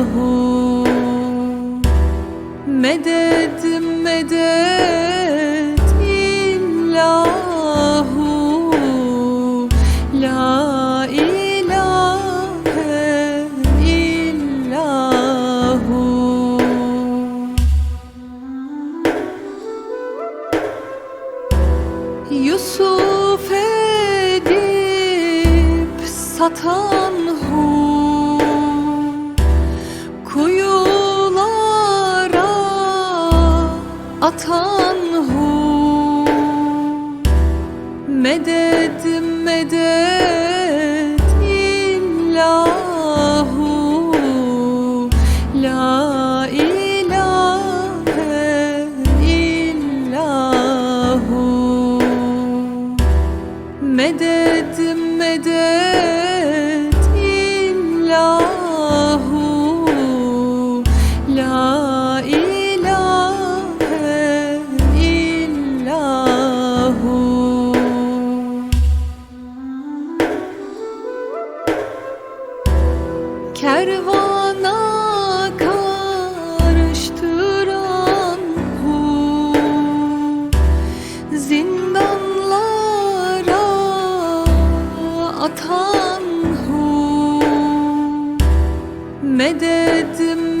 Allahu Medet medet illahu. La ilahe illahu. Yusuf edip satan atan hu Medet medet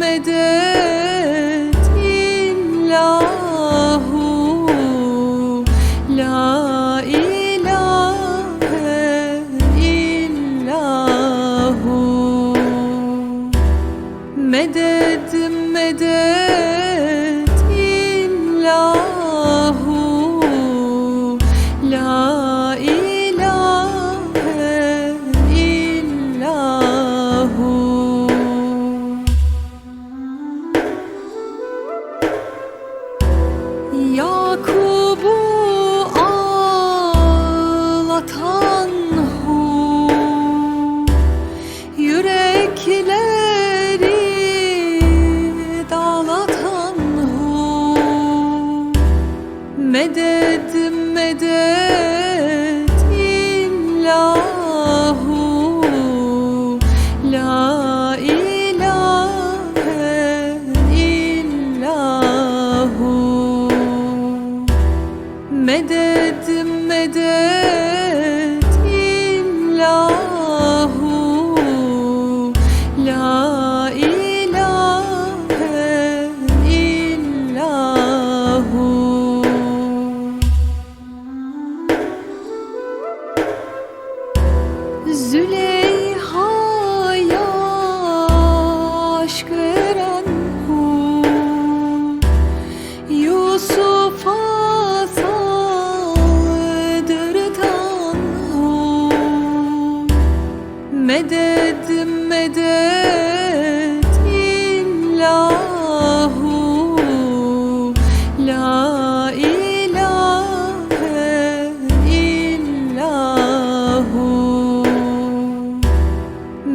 görmeden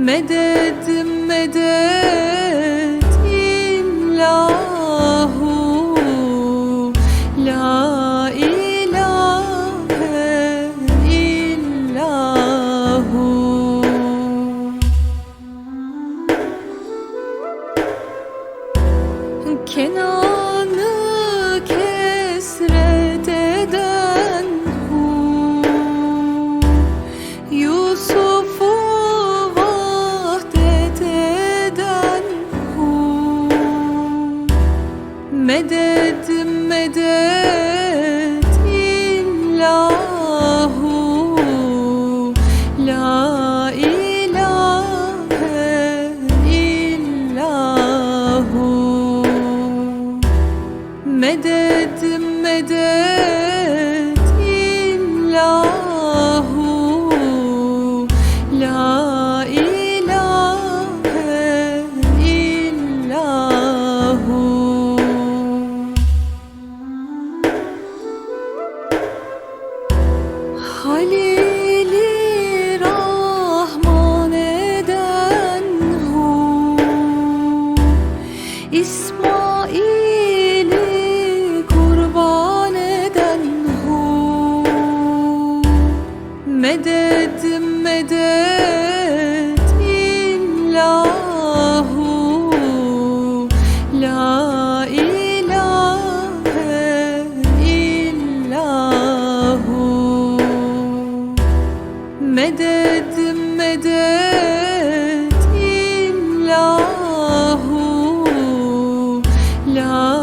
medet medet illahu la ilahe illahu. Kenar dedim medet illahu la ilahe illahu. Medet medet illahu la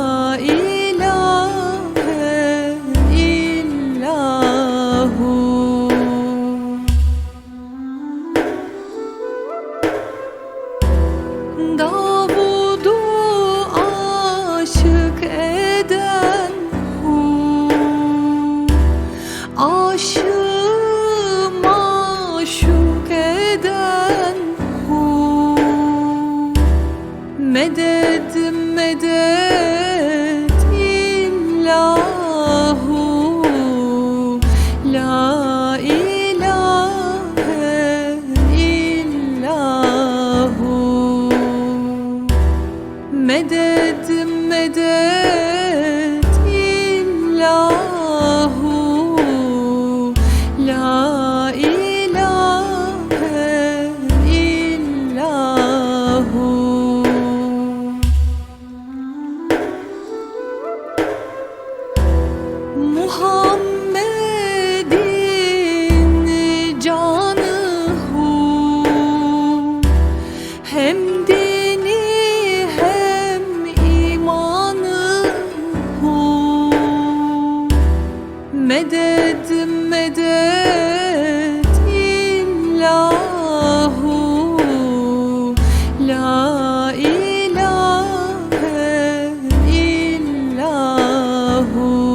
Who?